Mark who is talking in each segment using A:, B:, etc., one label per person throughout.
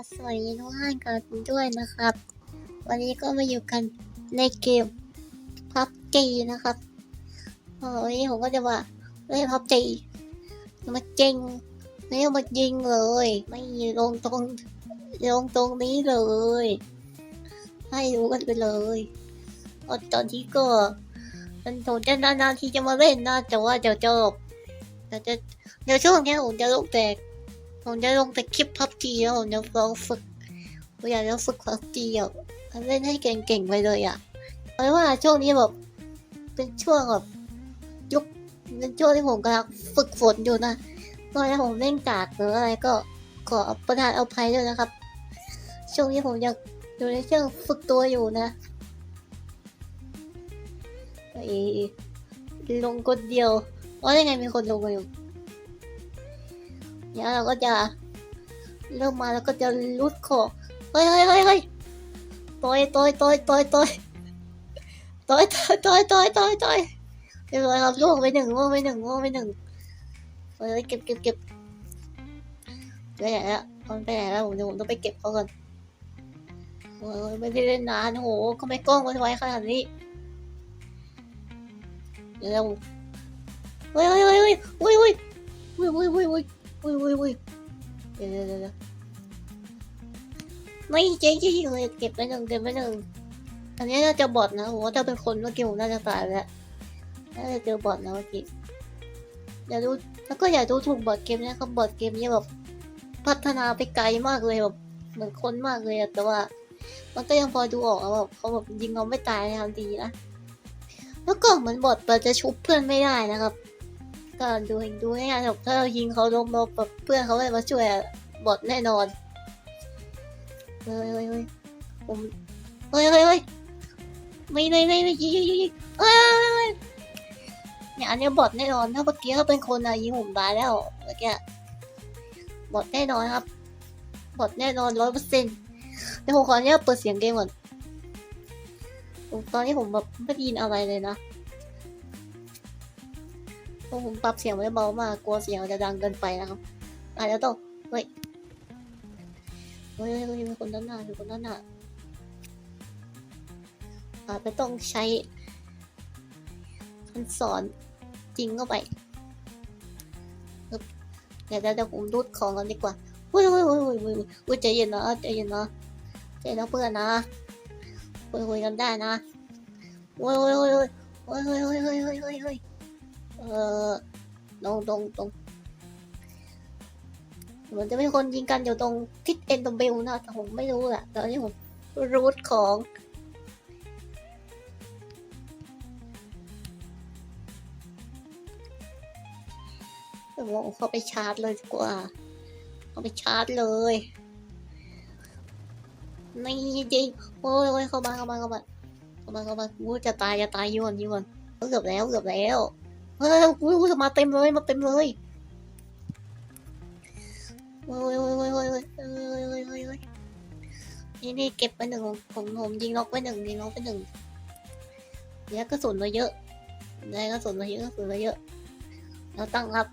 A: สวัสดีทุกท่านกันด้วยนะครับ วันนี้ก็มาอยู่กันในเกมพับจีนะครับวันนี้ผมก็จะมาเล่นพับจีมาจริงไม่เอามายิงเลย ไม่ลงตรงลงตรงนี้เลย ให้รู้กันไปเลยอตอนที่ก็มันผมจะนานๆที่จะมาเล่นนะแต่ว่าเดี๋ยวจบเดี๋ยวจะเดี๋ยวช่วงนี้ผมจะลงแต่ ผมจะลงแต่คลิปพับจีแล้วผมจะลองฝึกผมอยากจะฝึกพับจีอะเล่นให้เก่งๆไปเลยอะเพราะว่าช่วงนี้แบบเป็นช่วงแบบยุคเป็นช่วงที่ผมกำลังฝึกฝนอยู่นะตอนนี้ผมเล่นกากหรืออะไรก็ขอประทานอภัยด้วยนะครับ ช่วงนี้ผมยังอยู่ในช่วงฝึกตัวอยู่นะไอ้ลงคนเดียวว่ายังไงมีคนลงมาอยู่ เดี๋ยวเราก็จะเริ่มมาแล้วก็จะรุดคอเฮ้ยเฮ้ยเฮ้ยเฮ้ยต่อยต่อยต่อยต่อยต่อยต่อยต่อยต่อยต่อยต่อยเรียบร้อยครับล่วงไปหนึ่งล่วงไปหนึ่งล่วงไปหนึ่งเฮ้ยเก็บเก็บเก็บไปไหนละมันไปไหนแล้วผมเดี๋ยวผมต้องไปเก็บเขาก่อนโอ้ยไม่ได้เล่นนานโอ้โหก็ไม่กล้องมันไว้ขนาดนี้เดี๋ยวเฮ้ยเฮ้ยเฮ้ยเฮ้ยเฮ้ยเฮ้ยเฮ้ยเฮ้ยเฮ้ย อุ้ยอุ้ยอุ้ยเดี๋ยวเดี๋ยวเดี๋ยวไม่เจ๊จริงเลยเก็บไปหนึ่งเก็บไปหนึ่งอันนี้น่าจะบอดนะผมว่าถ้าเป็นคนเมื่อกี้ผมน่าจะตายแล้วน่าจะเจอบอดนะเมื่อกี้อย่าดูแล้วก็อย่าดูถูกบอดเกมนะครับบอดเกมนี้แบบพัฒนาไปไกลมากเลยแบบเหมือนคนมากเลยอะแต่ว่า มันก็ยังพอดูออกอะแบบเขาแบบยิงเราไม่ตายในทันทีนะแล้วก็เหมือนบอดเราจะชุบเพื่อนไม่ได้นะครับ ก็ดูดูง่ายๆแบบถ้าเรายิงเขาลงมาแบบเพื่อนเขาไม่มาช่วยอะบอดแน่นอนเฮ้ยเฮ้ยเฮ้ยผมเฮ้ยเฮ้ยเฮ้ยไม่ไม่ไม่ไม่ยิงยิงยิงยิงเอ้ยเนี่ยอันเนี้ยบอดแน่นอนถ้าเมื่อกี้เขาเป็นคนอะยิงผมตายแล้วเมื่อกี้บอดแน่นอนครับบอดแน่นอนร้อยเปอร์เซ็นต์เดี๋ยวผมขออนุญาตเปิดเสียงเกมก่อนตอนนี้ผมแบบไม่ได้ยินอะไรเลยนะ พราะผมปรับเสียงไว้เบามากกลัวเสียงจะดังเกินไปนะครับอาจจะต้องเฮ้ยเฮ้ยเฮ้ยมีคนด้านหน้ามีคนด้านหน้าอาจจะต้องใช้คันสอนจริงเข้าไปเดี๋ยวเดี๋ยวผมรูดของกันดีกว่าเฮ้ยเฮ้ยเฮ้ยเฮ้ยเฮ้ยเฮ้ยใจเย็นนะใจเย็นนะใจเย็นะเพื่อนนะคุยคุยกันได้นะเฮ้ยเฮ้ยเฮ้ยเฮ้ยเฮ้ยเฮ้ยเฮ้ยเฮ้ย เออตรงตรงตรงเหมือนจะมีคนยิงกันอยู่ตรงทิศเอ็นตรงเบลนะแต่ผมไม่รู้แหละตอนนี้ผมรูทของผมว่าเข้าไปชาร์จเลยดีกว่าเขาไปชาร์จเลยนี่จริงโอ้ยโอ้ยเข้ามาเข้ามาเข้ามาเข้ามาเข้ามากูจะตายจะตายยวนยวนเกือบแล้วเกือบแล้ว เฮ้ยอุ้ยมาเต็มเลยมาเต็มเลยเฮ้ยเฮ้ยเฮ้ยเฮ้ยเฮ้ยเฮ้ยเฮ้ยเฮ้ยเฮ้ยนี่นี่เก็บไปหนึ่งผมผมยิงล็อกไปหนึ่งยิงล็อกไปหนึ่งเดี๋ยกระสุนมาเยอะเดี๋ยวกระสุนมาเยอะกระสุนมาเยอะเราตั้งรับ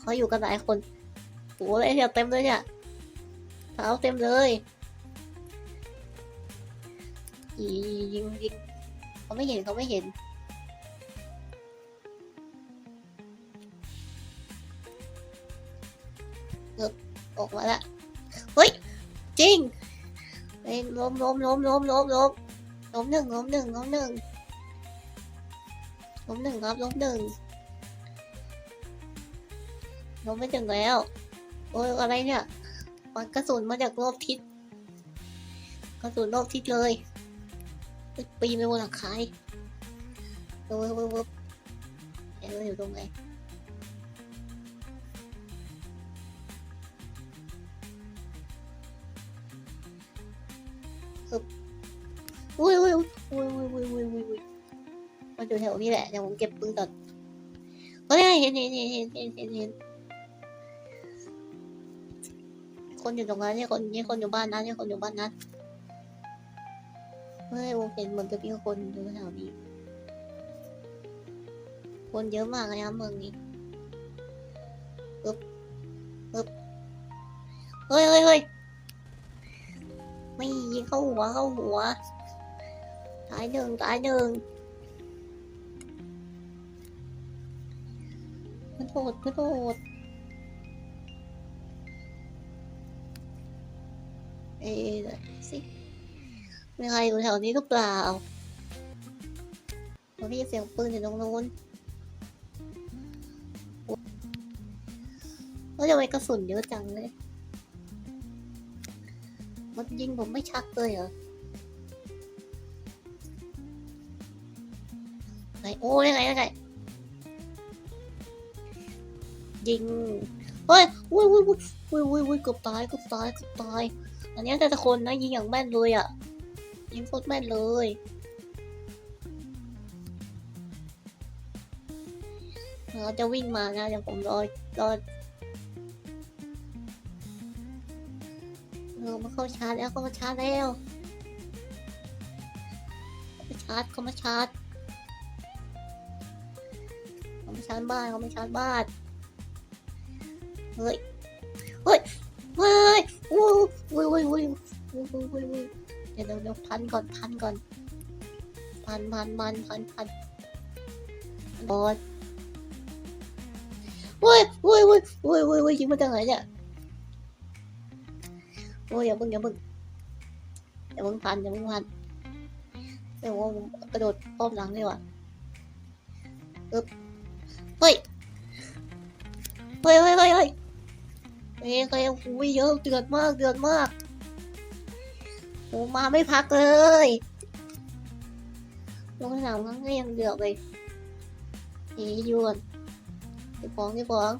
A: เขาอยู่กันหลายคนโอ้ยเนี่ยเต็มเลยเนี่ยเท้าเต็มเลยยิงยิงยิงเขาไม่เห็นเขาไม่เห็น ออกมาละเฮ้ยจริงเป็นล้มล้มล้มล้มล้มล้มล้มหนึ่งล้มหนึ่งล้มหนึ่งล้มหนึ่งครับล้มหนึ่งล้มไม่ถึงแล้ว โอ้ยอะไรเนี่ยมันกระสุนมาจากรอบทิศกระสุนรอบทิศเลยปีนไปบนหลังคาโอ้ยโอ้ยโอ้ยเดี๋ยวอยู่ตรงไหน อุ้ยอุ้ยอุ้ยอุ้ยอุ้ยอุ้ยอุ้ยอุ้ยมันอยู่แถวนี้แหละเดี๋ยวผมเก็บปืนก่อนเฮ้ยเห็นเห็นเห็นเห็นเห็นเห็นเห็นคนอยู่ตรงนั้นเนี่ยคนเนี่ยคนอยู่บ้านนั้นเนี่ยคนอยู่บ้านนั้นเฮ้ยผมเห็นเหมือนจะมีคนอยู่แถวนี้ คนเยอะมากเลยนะเมืองนี้ปึ๊บปึ๊บเฮ้ยเฮ้ยเฮ้ยไม่ยิงเข้าหัวเข้าหัว ตายหนึ่งตายหนึ่งมันโหดมันโหดเอ๊ะเดี๋ยวสิมีใครอยู่แถวนี้หรือเปล่าผมได้ยินเสียงปืนอยู่ตรงนู้นแล้วทำไมกระสุนเยอะจังเลย มันยิงผมไม่ชักเลยเหรอ ไหนโอ้ยไงไงยิงเฮ้ยวุ้ยวุ้ยวุ้ยวุ้ยวุ้ยวุ้ยเกือบตายเกือบตายเกือบตายอันนี้แต่ละคนนะยิงอย่างแม่นเลยอะยิงโคตรแม่นเลยเราจะวิ่งมานะเดี๋ยวผมรอรอเออมาเข้าชาร์จแล้วเข้ามาชาร์จแล้วเข้ามาชาร์จเข้ามาชาร์จาไม่ชาร์จบ้านเขาไม่ชาร์จบ้านเฮ้ยเฮ้ยเฮ้ยโอ้ยโอ้ยโอ้ยโอ้ยโอ้ยโอ้ยโอ้ยเดี๋ยวเดี๋ยวพันก่อนพันก่อนพันพันพันพันพันบอสโอ้ยโอ้ยโอ้ยโอ้ยโอ้ยโอ้ยิงมาจากไหนเนี่ยโอ้ยอย่าเพิ่งอย่าเพิ่งอย่าเพิ่งพันอย่าเพิ่งพันเดี๋ยวกระโดดป้อมหลังดีกว่าอึ๊บ เฮ้ย เฮ้ยเฮ้ยเฮ้ยเฮ้ยเฮ้ยเฮ้ยอุ้ยเยอะเดือดมากเดือดมากโอ้มาไม่พักเลยลงสนามครั้งก็ยังเดือดเลยเฮ้ยยวนไอ้ป๋องไอ้ป๋อง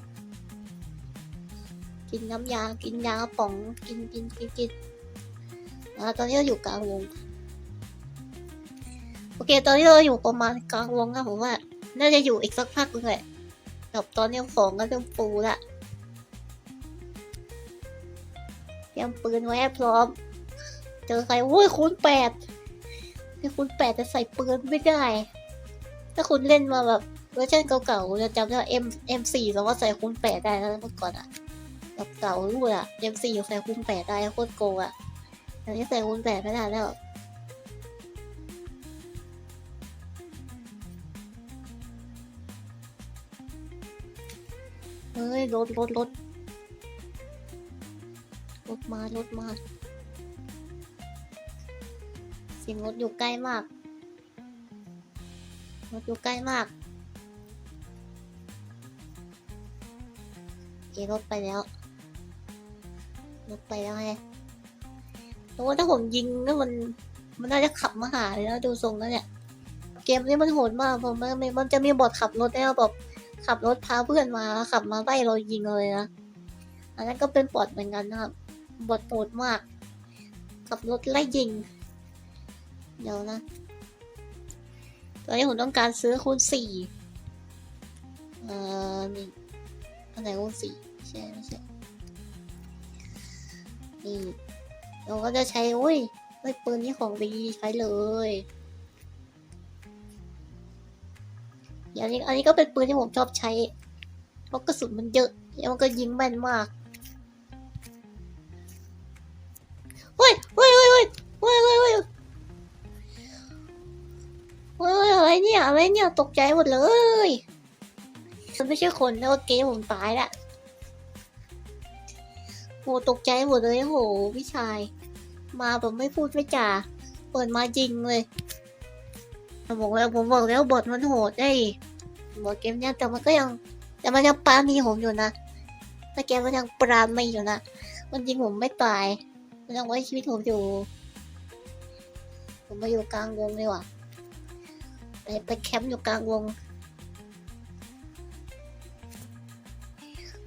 A: กินน้ำยา กินยาป๋อง กินกินกินกินอ่าตอนนี้เราอยู่กลางวง โอเค ตอนนี้เราอยู่ประมาณกลางวงนะผมว่า น่าจะอยู่อีกสักพักนึงแหละ กับตอนนี้ของก็เริ่มฟูละเตรียมปืนไว้พร้อม เจอใครโว้ยคูณแปดที่คูณแปดจะใส่ปืนไม่ได้ ถ้าคุณเล่นมาแบบเวอร์ชันเก่าๆจะจำได้ว่า M M4 สามารถใส่คูณแปดได้นะเมื่อก่อนอะแบบเก่ารู้อะ M4 ใส่คูณแปดได้โคตรโกงอะแต่นี้ใส่คูณแปดไม่ได้แล้ว เฮ้ยรถรถรถรถมารถมา เสียงรถอยู่ใกล้มาก รถอยู่ใกล้มากเอรถไปแล้วรถไปแล้วไงแต่ว่าถ้าผมยิงก็มัน มันน่าจะขับมาหาเลยนะดูทรงแล้วเนี่ย เกมนี้มันโหดมากผมมันมันจะมีบอทขับรถแล้วแบบ ขับรถพาเพื่อนมาขับมาไล่เรายิงเลยนะอันนั้นก็เป็นบอทเหมือนกันนะครับบอทโหดมาก ขับรถไล่ยิง เดี๋ยวนะตอนนี้ผมต้องการซื้อคูณสี่เอ่อนี่อันไหนคูณสี่ใช่ไม่ใช่นี่เราก็จะใช้โอ้ยเฮ้ปืนนี้ของดีใช้เลย อย่างนี้อันนี้ก็เป็นปืนที่ผมชอบใช้ เพราะกระสุนมันเยอะ แล้วมันก็ยิงแม่นมากเฮ้ยเฮ้ยเฮ้ยเฮ้ยเฮ้ยเฮ้ยเฮ้ยเฮ้ยอะไรเนี่ยอะไรเนี่ยตกใจหมดเลยมันไม่ใช่คนแล้วเกมผมตายละโหตกใจหมดเลยโหพี่ชาย มาแบบไม่พูดไม่จาเปิดมายิงเลย ผมบอกแล้วผมบอกแล้วบทมันโหดไอ้บทเกมเนี้ยแต่มันก็ยัง แต่มันยังปราณีผมอยู่นะแต่เกมันยังปราณีอยู่นะมันยิงผมไม่ตายมันยังไว้ชีวิตผมอยู่ ผมมาอยู่กลางวงเลยว่ะไปไปแคมป์อยู่กลางวง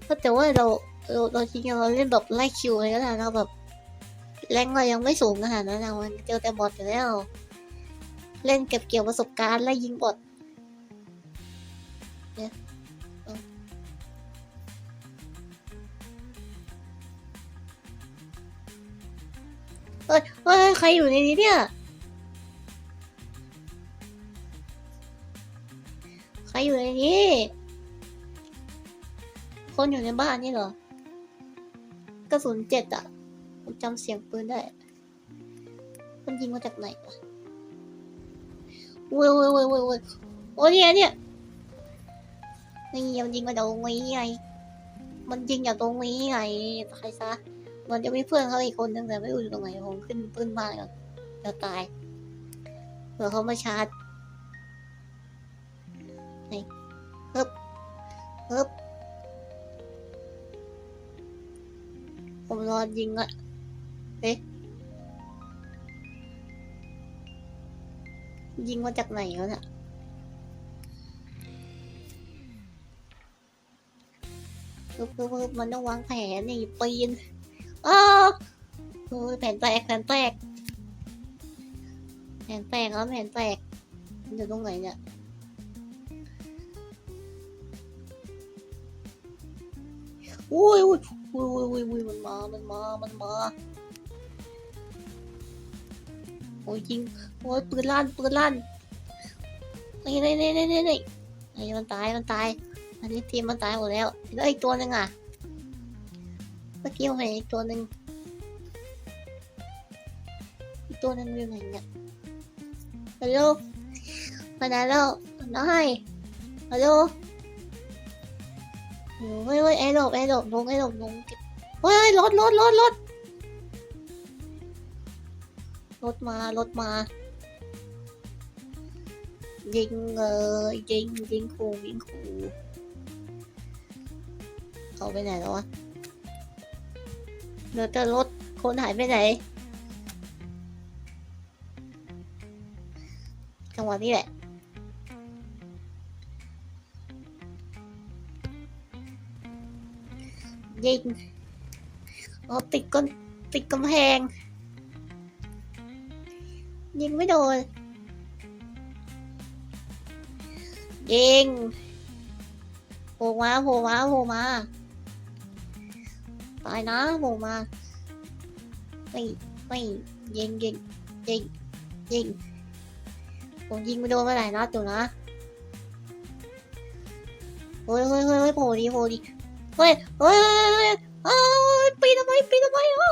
A: เพราะแต่ว่าเราเราเราจริงๆเราเล่นแบบไล่คิวเลยก็ได้นะแบบแรงเรายังไม่สูงขนาดนั้นนะมันเจอแต่บอทอยู่แล้ว เล่นเก็บเกี่ยวประสบการณ์และยิงบทเนี่ยเฮ้ยเฮ้ยใครอยู่ในนี้เนี่ย ใครอยู่ในนี้ คนอยู่ในบ้านนี่เหรอ กระสุนเจ็ดอะ ผมจำเสียงปืนได้ มันยิงมาจากไหนวะ โว้ยโว้ยโว้ยโว้ยโว้ยโอ้ยเนี่ยเนี่ยนี่มันยิงมาตรงนี้ไงมันยิงจากตรงนี้ไงตายซะมันจะมีเพื่อนเขาอีกคนนึงแต่ไม่รู้อยู่ตรงไหนผมขึ้นปืนบ้านก่อนจะตายเผื่อเขามาชาร์จนี่ฮึบฮึบผมรอยิงอะเอ๊ะ ยิงมาจากไหนวะเนี่ยฮึบฮึบฮึบมันต้องวางแผนนี่ปีนอ้าวโอ้ยแผนแตกแผนแตก แผนแตกแล้วแผนแตกมันอยู่ตรงไหนเนี่ยอุ้ยอุ้ยอุ้ยอุ้ยอุ้ยอุ้ยมันมา มันมา มันมา โอ้ยยิงโอ้ยปืนลั่นปืนลั่นนี่นี่นี่นี่นี่นี่ไอ้มันตายมันตาย อันนี้ทีมมันตายหมดแล้วแล้วอีกตัวหนึงอะเมื่อกี้ผมเห็นอีกตัวหนึ่งอีกตัวหนึ่งอยู่ไหนเนี่ยฮัลโหลมาไหนแล้วน้อยฮัลโหลโอ้ยเฮ้ยไอ้หลบไอ้หลบลงไอ้หลบลงเฮ้ยรถรถรถรถ รถมารถมา ยิงเออยิงยิงขู่ยิงขู่เขาไปไหนแล้ววะเหลือแต่รถคนหายไปไหน จังหวะนี้แหละยิงอ๋อติดก้นติดกำแพง ยิงไม่โดน ยิงโผล่มาโผล่มาโผล่มา ตายนะโผล่มาไม่ไม่ยิงยิงยิงยิงผมยิงไม่โดนเมื่อไหร่นัดอยู่นะเฮ้ยเฮ้ยเฮ้ยโผล่ดีโผล่ดีเฮ้ยเฮ้ยเฮ้ยเฮ้ยปีนทำไมปีนทำไมเอ้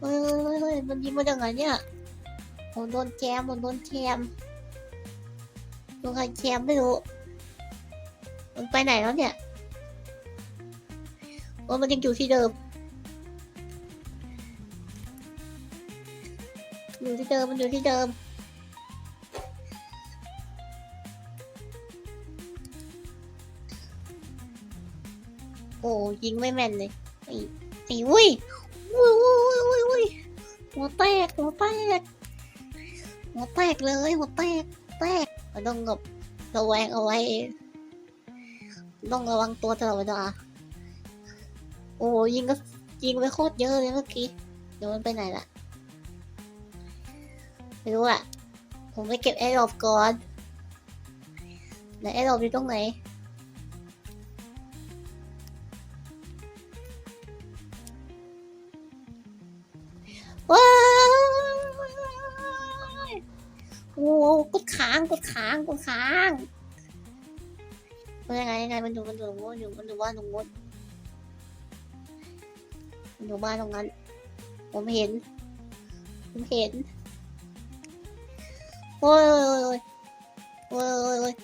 A: เฮ้ยเฮ้ยเฮ้ยเฮ้ยมันยิงมาจากไหนเนี่ยผมโดนแจมผมโดนแจมโดนใครแจมไม่รู้ มันไปไหนแล้วเนี่ยว่ามันยังอยู่ที่เดิม อยู่ที่เดิม มันอยู่ที่เดิม โอ้ยิงไม่แม่นเลยไอ้ไอ้วุ้ยวุ้ยวุ้ยวุ้ยวุ้ย หัวแตกหัวแตกหัวแตกเลยหัวแตกแตกต้องแบบระแวงเอาไว้ ต้องระวังตัวตลอดเวลาโอ้ยิงก็ยิงไปโคตรเยอะเลยเมื่อกี้เดี๋ยวมันไปไหนล่ะไม่รู้อะผมไปเก็บแอร์ดรอปก่อนไหนแอร์ดรอปอยู่ตรงไหน โอ้กดค้างกดค้างกดค้างมันยังไงยังไงมันอยู่มันอยู่ตรงโน้นอยู่มันอยู่บ้านตรงโน้นอยู่บ้านตรงนั้น ผมเห็น ผมเห็นโอ้ยโอ้ยโอ้ยโอ้ยโอ้ย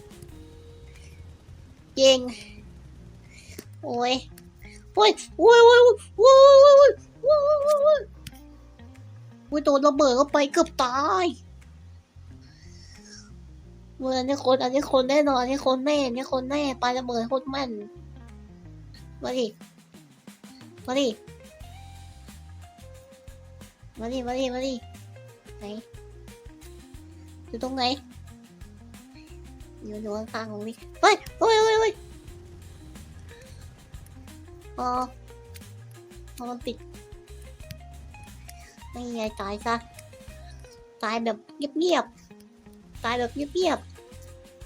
A: ยิงโอ้ยโอ้ยโอ้ยโอ้ยโอ้ยโอ้ยโอ้ยโอ้ยโอ้ยโอ้ยโอ้ยโดนระเบิดเข้าไปเกือบตาย มื่อนี้คนอันนี้คนแน่นอนอันนี้คนแน่อันนี้คนแน่ปลาระเบิดโคตรแม่นมาดิมาดิมาดิมาดิมาดิไหนอยู่ตรงไหนอยู่อยู่ข้างๆของนี่เฮ้ยเฮ้ยเฮ้ยเฮ้ยพอพอมันติดไม่ไงตายซะตายแบบเงียบๆ ตายแบบเงียบ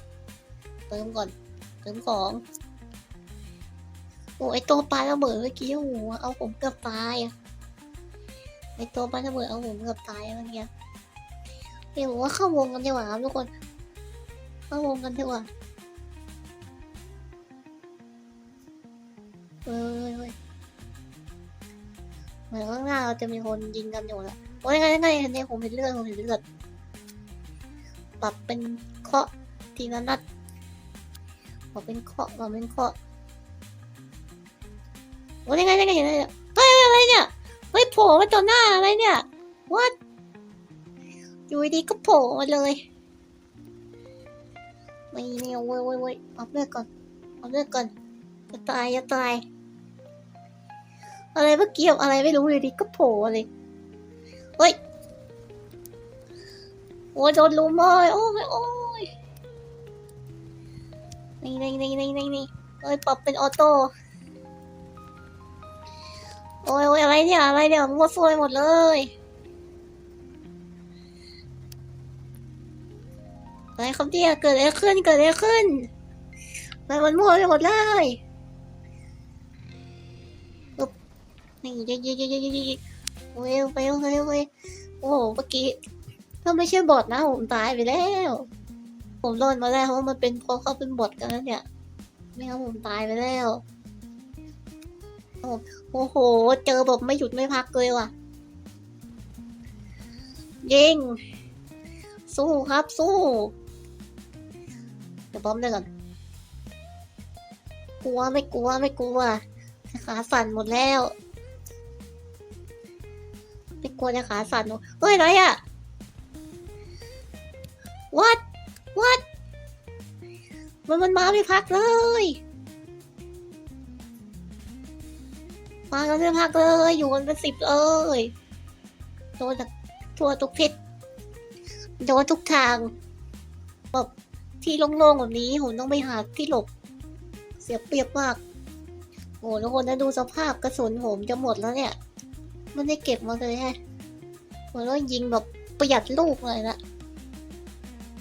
A: ๆเติมก่อน เติมของโอ้ไอตัวปลาระเบิดเมื่อกี้โอ้โหเอาผมเกือบตายอะไอตัวปลาระเบิดเอาผมเกือบตายเมื่อกี้เดี๋ยวว่าเข้าวงกันดีกว่าครับทุกคน เข้าวงกันดีกว่าเอ้ยเอ้ยเหมือนข้างหน้าเราจะมีคนยิงกันอยู่แล้วโอ้ยงไงยังไงอันผมเห็นเลือดผมเห็นเลือด ปรับเป็นเคาะทีละนัดปรับเป็นเคาะปรับเป็นเคาะโอ้ยยังไงยังไงยังไงเฮ้ยอะไรเนี่ยเฮ้ยโผล่มาต่อหน้าอะไรเนี่ย what อยู่ดีก็โผล่มาเลยไม่ไม่เอาเว้ยเว้ยเว้ยเอาเลือดก่อนเอาเลือดก่อนจะตายจะตายอะไรเมื่อกี้อะไรไม่รู้อยู่ดีก็โผล่เลยเฮ้ย อ้ยโดนลุมเลยโอ้ยโอ้ยนี่นี่นี่นี่นี่นี่เอ้ยปรับเป็นออโต้โอ้ยโอ้ยอะไรเนี่ยอะไรเนี่ยมั่วซั่วไปหมดเลยอะไรครับเนี่ยเกิดอะไรขึ้นเกิดอะไรขึ้นทำไมมันมั่วไปหมดเลยนี่ยิงยิงยิงยิงยิงโอ้ยไปโอ้ยโอ้ยโอ้โหเมื่อกี้ ถ้าไม่ใช่บอทนะผมตายไปแล้ว ผมรอดมาได้วเพราะมันเป็นเพราะเขาเป็นบอทกันแล้วเนี่ย ไม่งั้นผมตายไปแล้ว โอ้โห เจอแบบไม่หยุดไม่พักเลยว่ะ ยิง สู้ครับสู้ เดี๋ยวป้อมเลยก่อน กลัวไม่กลัวไม่กลัว ขาสั่นหมดแล้ว ไม่กลัวจะขาสั่นหรอกเฮ้ยอะไรอะ what what มันมันมาไม่พักเลยมากันไม่พักเลย อยู่กันเป็นสิบเลยโดนจากทั่วทุกทิศโดนทุกทางแบบที่โล่งๆแบบนี้ผมต้องไปหาที่หลบ เสียเปรียบมากโอ้ทุกคนนะดูสภาพกระสุนผมจะหมดแล้วเนี่ยไม่ได้เก็บมาเลยแฮะเหมือนว่ายิงแบบประหยัดลูกเลยนะ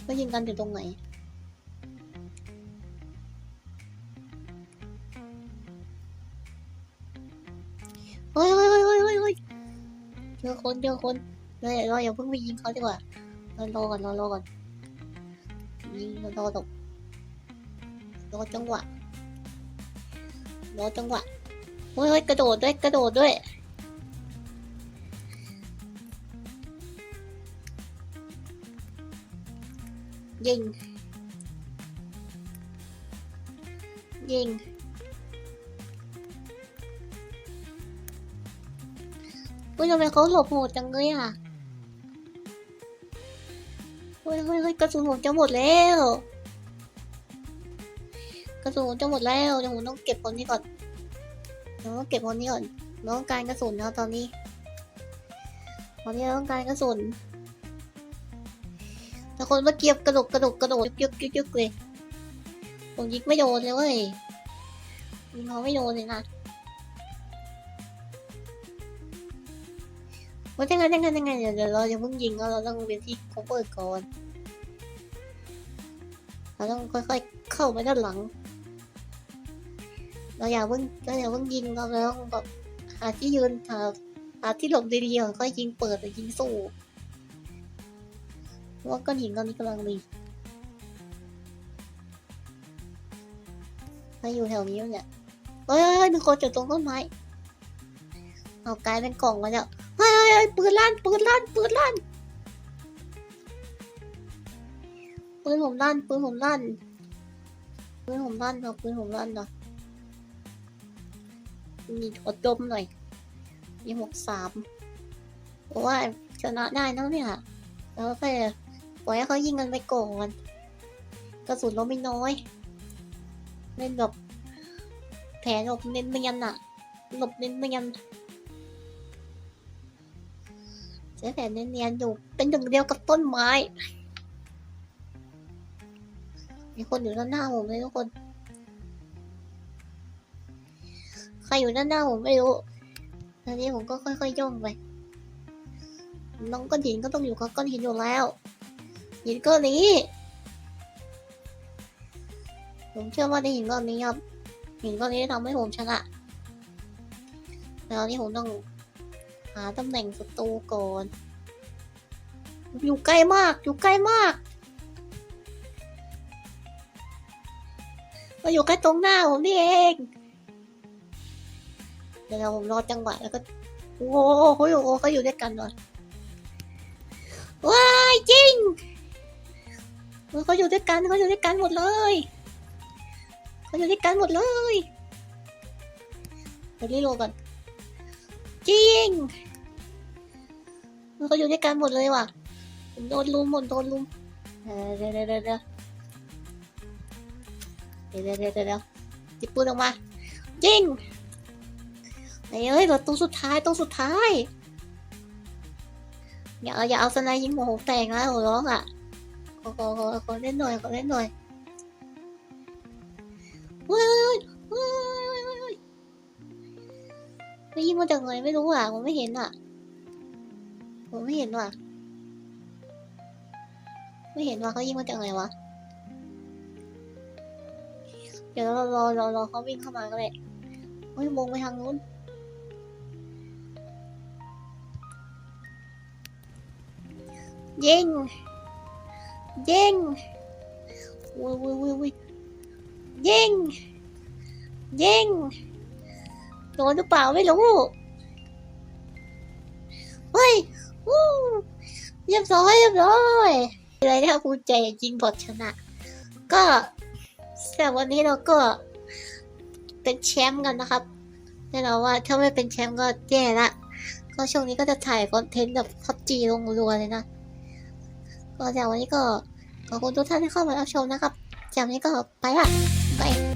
A: ว่ายิงกันอยู่ตรงไหน เฮ้ยเฮ้ยเฮ้ยเฮ้ยเฮ้ยเจอคนเจอคนเลยเราอย่าเพิ่งไปยิงเขาดีกว่าเรารอก่อนเรารอก่อน ยิงเรารอตกรอจังหวะรอจังหวะเฮ้ยเฮ้ยกระโดดด้วยกระโดดด้วย ยิง ยิงเฮ้ยทำไมเขาหลบโหดจังเลยอะเฮ้ยเฮ้ยเฮ้ยกระสุนผมจะหมดแล้ว กระสุนผมจะหมดแล้วเดี๋ยวผมต้องเก็บคนนี้ก่อนเดี๋ยวต้องเก็บคนนี้ก่อนต้องการกระสุนนะตอนนี้ ตอนนี้ต้องการกระสุน คนเมื่อกี้กระโดดกระโดดกระโดดยึกยึกยึกเลยผมยิงไม่โดนเลยเว้ยยิงเขาไม่โดนเลยนะว่าจะไงจะไงจะไงเดี๋ยวเดี๋ยวเราจะเพิ่งยิงเราเราต้องเป็นที่ cover ก่อนเราต้องค่อยๆเข้าไปด้านหลัง เราอย่าเพิ่งเราอย่าเพิ่งยิงเราเราต้องแบบหาที่ยืนหาหาที่หลบดีๆก่อนค่อยยิงเปิดหรือยิงสู้เพร ว่าก้อนหินตอนนี้กำลังมีใครอยู่แถวนี้วะเนี่ยเฮ้ยเฮ้ยมีคนจุดตรงต้นไม้ เอากลายเป็นกล่องมาแล้วเฮ้ยเฮ้ยเฮ้ยปืนลั่นปืนลั่นปืนลั่นปืนผมลั่นปืนผมลั่นปืนผมลั่นเนาะปืนผมลั่นเนาะมีอดดมหน่อย มีหกสามเพราะว่าชนะได้นะเนี่ยแล้วแค่ ล่อยให้เขายิงกันไปก่อนกระสุนเราไม่น้อย เล่นแบบแผนหลบเน้นเนียนอะหลบเน้นเนียนใช้แผนเนียนๆอยู่เป็นหนึ่งเดียวกับต้นไม้ มีคนอยู่ด้านหน้าผมเลยทุกคน ใครอยู่ด้านหน้าผมไม่รู้ตอนนี้ผมก็ค่อยๆย่องไป น้องก้อนหินก็ต้องอยู่กับก้อนหินอยู่แล้ว หินก้อนนี้ผมเชื่อว่าในหินก้อนนี้ครับหินก้อนนี้ทำให้ผมชนะแล้วนี่ผมต้องหาตำแหน่งศัตรูก่อน อยู่ใกล้มาก อยู่ใกล้มากมาอยู่ใกล้ตรงหน้าผมนี่เองเดี๋ยวผมรอจังหวะแล้วก็โอ้โหเขาอยู่เขาอยู่ด้วยกันเหรอว้ายจริง เขาอยู่ด้วยกันเขาอยู่ด้วยกันหมดเลยเขาอยู่ด้วยกันหมดเลยเดี๋ยวรีโหลดก่อนจริงเขาอยู่ด้วยกันหมดเลยว่ะโดนลุมหมดโดนลุมเดี๋ยวเดี๋ยวเดี๋ยวเดี๋ยวเดี๋ยวเดี๋ยวจิบปืนออกมายิงไอ้เอ้ยประตัวสุดท้ายตัวสุดท้ายอย่าอย่าเอาสไนยิงหัวกแตกนะหัวร้องอะ ขอขอขอขอเล่นหน่อยขอเล่นหน่อยเฮ้ยเฮ้ยเฮ้ยเฮ้ยเฮ้ยไม่ยิงมาจากไหนไม่รู้อะผมไม่เห็นอะผมไม่เห็นว่ะ ไม่เห็นว่ะเขายิงมาจากไหนวะเดี๋ยวเรารอรอรอเขาวิ่งเข้ามาก็เลยเฮ้ยมองไปทางนู้นยิง ยิงวุยวุยวุยวุ้ยยิงยิงโดนหรือเปล่าไม่รู้เฮ้ยวู้เรียบร้อยเรียบร้อยอะไรนะครับภูมิใจจริงบทชนะ ก็แต่วันนี้เราก็เป็นแชมป์กันนะครับแน่นอนว่าถ้าไม่เป็นแชมป์ก็แย่ละก็ช่วงนี้ก็จะถ่ายคอนเทนต์แบบพับจีลงรัวเลยนะ ก็จากวันนี้ก็ ขอบคุณทุกท่านที่เข้ามารับชมนะครับจากนนี้ก็ไปละบาย